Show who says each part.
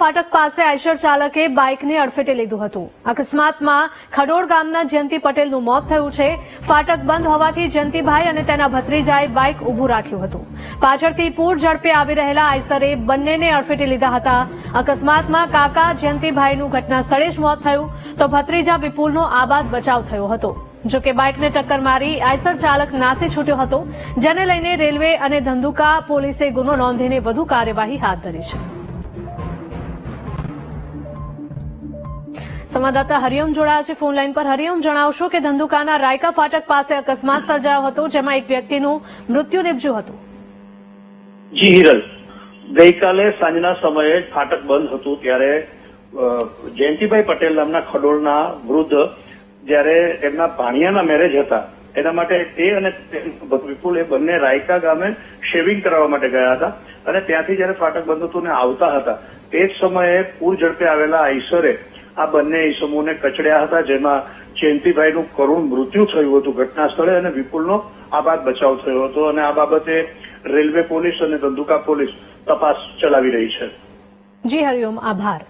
Speaker 1: ફાટક પાસે આઈશર ચાલકે બાઇકને અડફેટે લીધું હતું. અકસ્માતમાં ખડોળ ગામના જયંતિ પટેલનું મોત થયું છે. ફાટક બંધ હોવાથી જયંતિભાઈ અને તેના ભત્રીજાએ બાઇક ઊભું રાખ્યું હતું. પાછળથી પૂર ઝડપે આવી રહેલા આઈસરે બંનેને અડફેટે લીધા હતા. અકસ્માતમાં કાકા જયંતિભાઈનું ઘટના સ્થળે જ મોત થયું. તો ભત્રીજા વિપુલનો આબાદ બચાવ થયો હતો. જો કે બાઇકને ટક્કર મારી આઈસર ચાલક નાસી છૂટ્યો હતો, જેને લઈને રેલવે અને ધંધુકા પોલીસે ગુનો નોંધીને વધુ કાર્યવાહી હાથ ધરી છે. સંવાદદાતા હરિયમ જોડાયા છે. ફોન લાઈન પર હરિયમ જણાવશો કે ધંધુકાના રાયકા ફાટક પાસે અકસ્માત સર્જાયો હતો, જેમાં એક વ્યક્તિનું મૃત્યુ નિપજ્યું હતું.
Speaker 2: જી, હિરલ. ગઈકાલે સાંજના સમયે ફાટક બંધ હતું, ત્યારે જયંતિભાઈ પટેલ નામના ખડોળના વૃદ્ધ જ્યારે એમના ભાણિયાના મેરેજ હતા, એના માટે તે અને વિપુલ એ બંને રાયકા ગામે શેવિંગ કરાવવા માટે ગયા હતા અને ત્યાંથી જ્યારે ફાટક બંધ હતું ને આવતા હતા, તે જ સમયે પૂર ઝડપે આવેલા આઈસરે આ બંને ઇસમોને કચડ્યા હતા, જેમાં જયંતિભાઈનું કરુણ મૃત્યુ થયું હતું ઘટના સ્થળે અને વિપુલનો આબાદ બચાવ થયો હતો. અને આ બાબતે રેલવે પોલીસ અને ધંધુકા પોલીસ તપાસ ચલાવી રહી છે.
Speaker 1: જી હરિઓમ, આભાર.